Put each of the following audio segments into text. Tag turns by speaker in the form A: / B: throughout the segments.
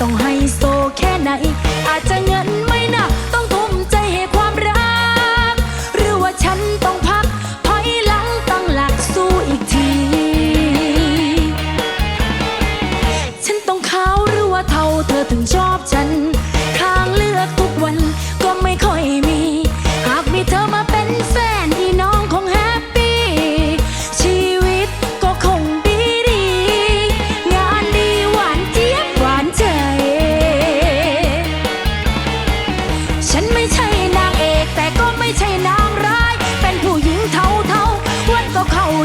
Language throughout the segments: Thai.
A: ต้องให้โซแค่ไหน อาจจะเงินไม่นัก ต้องทุ่มใจให้ความรัก หรือว่าฉันต้องพักถอยหลังตั้งหลักสู้อีกที ฉันต้องเขาหรือว่าเทาเธอถึงชอบฉัน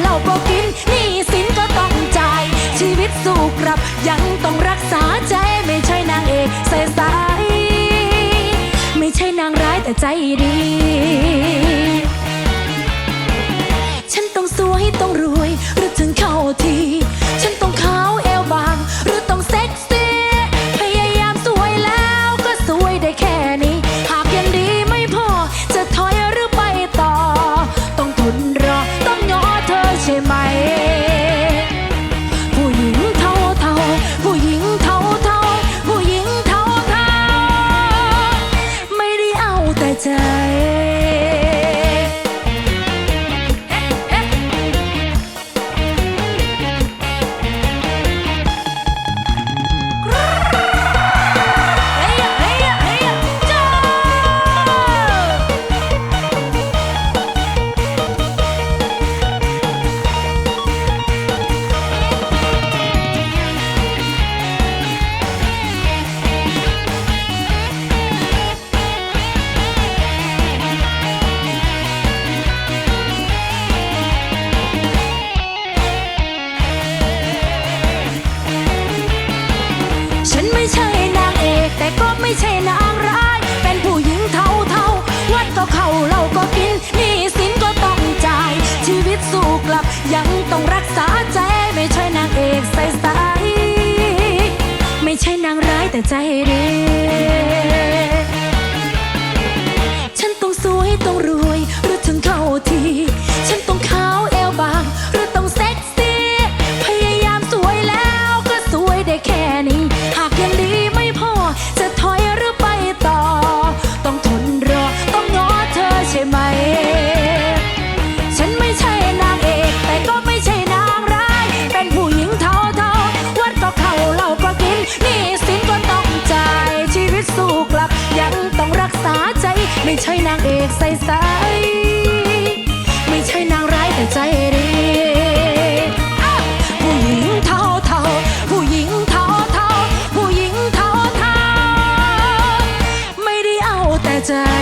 A: าบ่กินนี่สินก็ต้องจ่าย ชีวิตสู้กลับยังต้องรักษาใจไม่ใช่นางเอกใสใสไม่ใช่นางร้ายแต่ใจดี die ใจดี time